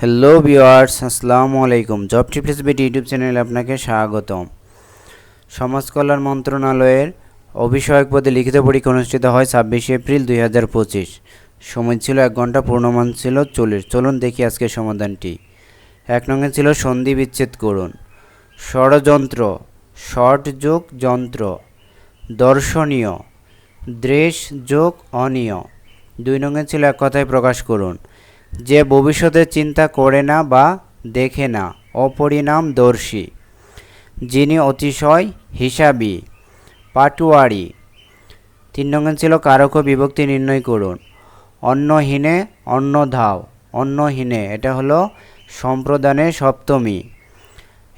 Hello viewers আসসালামু আলাইকুম। Job tips বিটি ইউটিউব চ্যানেলে আপনাকে স্বাগতম। সমাজ কল্যাণ মন্ত্রণালয়ের অভিষয়ক পদে লিখিত পরীক্ষা অনুষ্ঠিত হয় ছাব্বিশে এপ্রিল দুই হাজার পঁচিশ। সময় ছিল এক ঘণ্টা পূর্ণমান ছিল চল্লিশ। চলুন দেখি আজকের সমাধানটি। এক নঙ্গে ছিল সন্ধি বিচ্ছেদ করুন। ষড়যন্ত্র, শর্ট যোগ যন্ত্র, দর্শনীয় দৃশ যোগ অনীয়। দুই নঙ্গে ছিল এক কথায় প্রকাশ করুন। যে ভবিষ্যতের চিন্তা করে না বা দেখে না, অপরিণামদর্শী। যিনি অতিশয় হিসাবী, পাটুয়ারি। তিন নম্বর ছিল কারক বিভক্তি নির্ণয় করুন। অন্নহীনে অন্ন ধাও অন্নহীনে, এটা হলো সম্প্রদানের সপ্তমী।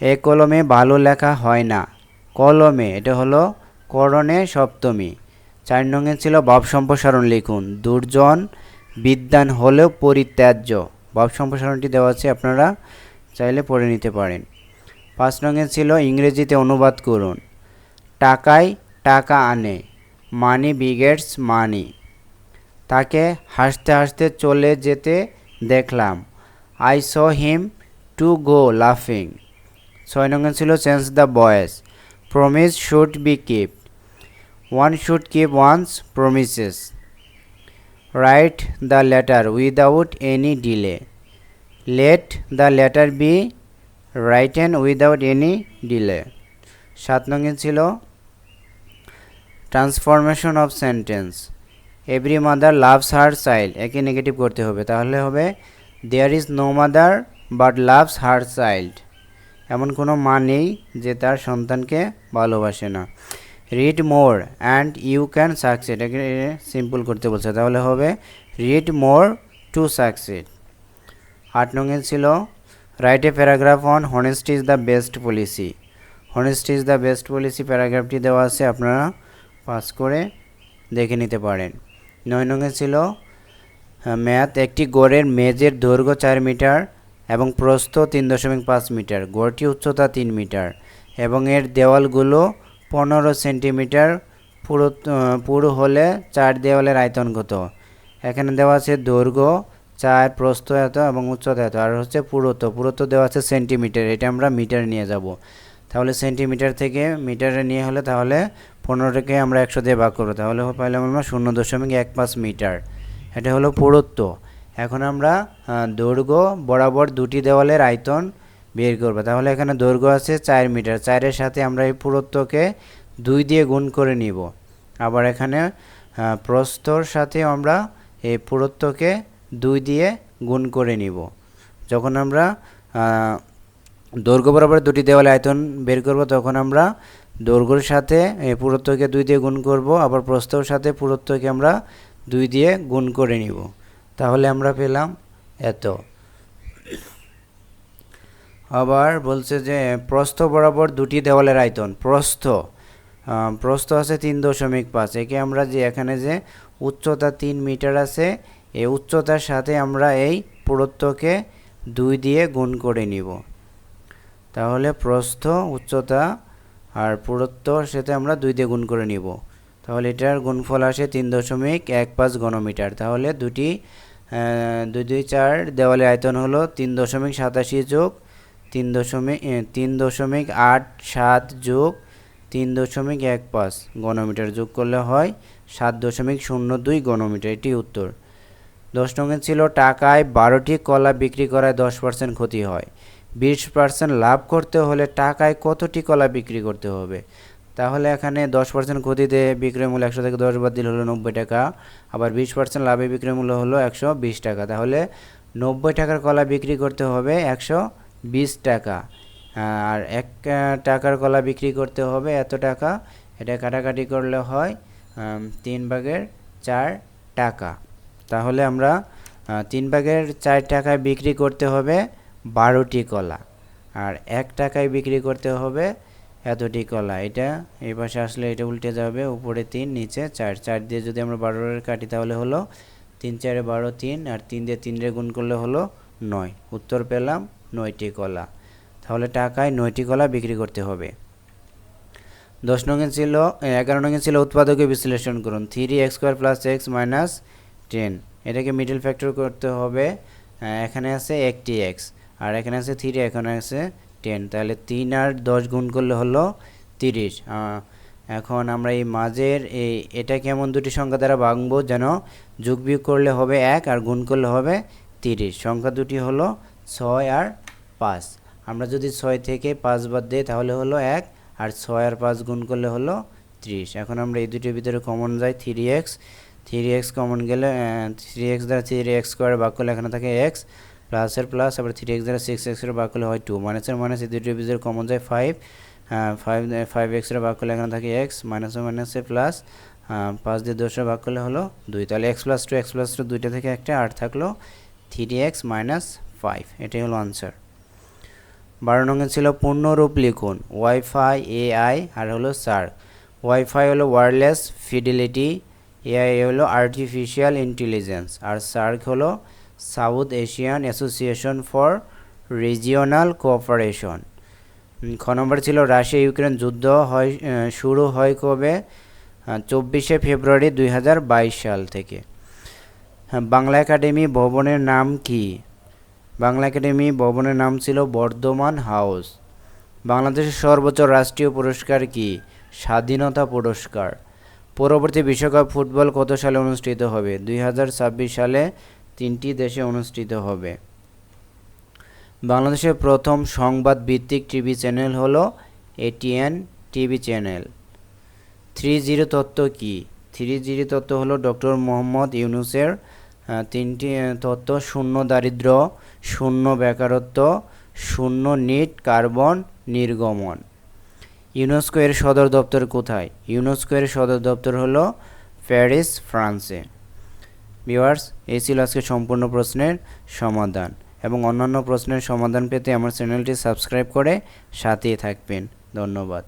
এ কলমে ভালো লেখা হয় না, কলমে, এটা হলো করণে সপ্তমী। চার নঙ্গে ছিল ভাব সম্প্রসারণ লিখুন, দুর্জন বিদ্যান হলেও পরিত্যাজ্য। ভাব সম্প্রসারণটি দেওয়া আছে, আপনারা চাইলে পড়ে নিতে পারেন। পাঁচ রঙে ছিল ইংরেজিতে অনুবাদ করুন। টাকায় টাকা আনে মানি বিগেটস মানি তাকে হাসতে হাসতে চলে যেতে দেখলাম। I saw him to go লাফিং ছয় নম্বর ছিল change the voice promise should be keep one should keep one's promises write the letter without any delay let the letter be written without any delay সাত নঙ্গে ছিল transformation of sentence every mother loves her child একে negative করতে হবে। তাহলে হবে there is no mother but loves her child এমন কোনো মা নেই যে তার সন্তানকে ভালোবাসে না। Read more and you can succeed একে সিম্পল করতে বলছে। তাহলে হবে রিড মোর টু সাকসিড আট নঙ্গে ছিল write a paragraph on honesty is the best policy honesty is the best policy প্যারাগ্রাফটি দেওয়া আছে, আপনারা পাস করে দেখে নিতে পারেন। নয় নঙ্গে ছিল ম্যাথ একটি গড়ের মেজের দৈর্ঘ্য চার মিটার এবং প্রস্থ তিন দশমিক পাঁচ মিটার। গড়টি উচ্চতা তিন মিটার এবং এর দেওয়ালগুলো পনেরো সেন্টিমিটার পুরো পুরো হলে চার দেওয়ালের আয়তন কত? এখানে দেওয়া আছে দৈর্ঘ্য, চার প্রস্থ এত এবং উচ্চতা এত। আর হচ্ছে পুরুত্ব পুরুত্ব দেওয়া আছে সেন্টিমিটার। এটা আমরা মিটার নিয়ে যাব। তাহলে সেন্টিমিটার থেকে মিটারে নিয়ে হলে তাহলে পনেরোটাকে আমরা একশো দিয়ে ভাগ করব। তাহলে পাইলাম আমরা শূন্য দশমিক এক পাঁচ মিটার। এটা হলো পুরুত্ব। এখন আমরা দৈর্ঘ্য বরাবর দুটি দেওয়ালের আয়তন বের করব। তাহলে এখানে দৈর্ঘ্য আছে চার মিটার। চারের সাথে আমরা এই পুরুত্বকে দুই দিয়ে গুণ করে নিব। আবার এখানে প্রস্তর সাথে আমরা এই পুরুত্বকে দুই দিয়ে গুণ করে নিব। যখন আমরা দৈর্ঘ্য বরাবর দুটি দেওয়ালে আয়তন বের করব, তখন আমরা দৈর্ঘ্যর সাথে এই পুরুত্বকে দুই দিয়ে গুণ করব, আবার প্রস্তর সাথে পুরুত্বকে আমরা দুই দিয়ে গুণ করে নিব। তাহলে আমরা পেলাম এত। আবার বলছে যে, প্রস্থ বরাবর দুটি দেওয়ালের আয়তন, প্রস্থ। প্রস্থ আছে তিন দশমিক পাঁচ। একে আমরা যে এখানে যে উচ্চতা তিন মিটার আছে এই উচ্চতার সাথে আমরা এই পুরুত্বকে দুই দিয়ে গুণ করে নিব। তাহলে প্রস্থ, উচ্চতা আর পুরুত্বর সাথে আমরা দুই দিয়ে গুণ করে নিব। তাহলে এটার গুণফল আসে তিন দশমিক এক পাঁচ ঘনমিটার। তাহলে দুটি দুই দুই, চার দেওয়ালের আয়তন হলো তিন দশমিক সাতাশি যোগ তিন দশমিক তিন দশমিক আট সাত যোগ তিন দশমিক এক পাঁচ ঘনমিটার যোগ করলে হয় সাত দশমিক শূন্য দুই ঘনমিটার এটি উত্তর। দশ নঙ্গে ছিল টাকায় বারোটি কলা বিক্রি করায় দশ পার্সেন্ট ক্ষতি হয়। বিশ পার্সেন্ট লাভ করতে হলে টাকায় কতটি কলা বিক্রি করতে হবে? তাহলে এখানে দশ পার্সেন্ট ক্ষতিতে বিক্রয় মূল্য একশো থেকে দশ বাদ দিল হলো নব্বই টাকা, আবার বিশ পার্সেন্ট লাভে বিক্রয় মূল্য হলো একশো বিশ টাকা। তাহলে নব্বই টাকার কলা বিক্রি করতে হবে একশো বিশ টাকা। আর এক টাকার কলা বিক্রি করতে হবে এত টাকা। এটা কাটাকাটি করলে হয় তিন ভাগের চার টাকা। তাহলে আমরা তিন ভাগের চার টাকায় বিক্রি করতে হবে বারোটি কলা। আর এক টাকায় বিক্রি করতে হবে এতটি কলা। এটা এই পাশে আসলে এটা উল্টে যাবে, উপরে তিন, নিচে চার। চার দিয়ে যদি আমরা বারোর কাটি তাহলে হলো তিন, চারে বারো, তিন, আর তিন দিয়ে তিন রে গুণ করলে হলো নয়। উত্তর পেলাম। নয়টি কলা। তাহলে টাকায় নয়টি কলা বিক্রি করতে হবে। দশ নঙ্গে ছিল, এগারো নঙ্গে ছিল উৎপাদকে বিশ্লেষণ করুন। Three x square plus x minus ten এটাকে মিডল ফ্যাক্টর করতে হবে। এখানে আছে একটি এক্স আর এখানে আছে থ্রি এখানে আছে টেন তাহলে তিন আর দশ গুণ করলে হলো তিরিশ। এখন আমরা এই মাঝের এই, এটা কেমন দুটি সংখ্যা দ্বারা ভাঙবো? যেন যোগ বিয়োগ করলে হবে এক আর গুণ করলে হবে তিরিশ। সংখ্যা দুটি হলো ছয় আর পাঁচ। আমরা যদি ছয় থেকে পাঁচ বাদ দিই, তাহলে হলো এক, আর ছয় আর পাঁচ গুণ করলে হলো ত্রিশ। এখন আমরা এই দুটির ভিতরে কমন যাই three x three x common গেলে থ্রি এক্স দ্বারা থ্রি এক্স স্কোয়ার ভাগ করলে এখানে থাকে এক্স প্লাসের প্লাস আবার থ্রি এক্স দ্বারা সিক্স এক্সের ভাগ করলে হয় টু মাইনাসের মাইনাস এই দুটির ভিতরে কমন যায় ফাইভ ফাইভ ফাইভ এক্সের ভাগ করলে এখানে থাকে এক্স মাইনাসে মাইনাসে প্লাস পাঁচ দিয়ে দশের ভাগ করলে হলো দুই। তাহলে x plus two x plus two দুইটা থেকে একটা আট থাকল থ্রি এক্স মাইনাস ফাইভ এটাই হলো আনসার বারো নঙ্গে ছিল পূর্ণরূপ লিখুন ওয়াইফাই এআই আর হলো সার্ক ওয়াইফাই হলো ওয়্যারলেস ফিডিলিটি এআই হলো আর্টিফিশিয়াল ইন্টেলিজেন্স আর সার্ক হলো South Asian Association for Regional Cooperation খ নম্বর ছিল রাশিয়া ইউক্রেন যুদ্ধ হয় শুরু হয় কবে? চব্বিশে ফেব্রুয়ারি দু হাজার বাইশ সাল থেকে। হ্যাঁ বাংলা একাডেমি ভবনের নাম কি? বাংলা একাডেমি ভবনের নাম ছিল বর্ধমান হাউস। বাংলাদেশের সর্বোচ্চ রাষ্ট্রীয় পুরস্কার কি? স্বাধীনতা পুরস্কার। পরবর্তী বিশ্বকাপ ফুটবল কত সালে অনুষ্ঠিত হবে? দুই হাজার ছাব্বিশ সালে তিনটি দেশে অনুষ্ঠিত হবে। বাংলাদেশের প্রথম সংবাদ ভিত্তিক টিভি চ্যানেল হল ATN TV channel. Three zero তত্ত্ব কী? থ্রি জিরো তত্ত্ব হলো ডক্টর মোহাম্মদ ইউনুসের তিনটি তত্ত্ব, শূন্য দারিদ্র শূন্য বেকারত্ব, শূন্য নিট কার্বন নির্গমন। ইউনেস্কো এর সদর দপ্তর কোথায়? ইউনেস্কো এর সদর দপ্তর হলো প্যারিস, ফ্রান্সে। ভিওয়ার্স এই ছিল আজকে সম্পূর্ণ প্রশ্নের সমাধান। এবং অন্যান্য প্রশ্নের সমাধান পেতে আমার চ্যানেলটি সাবস্ক্রাইব করে সাথেই থাকবেন। ধন্যবাদ।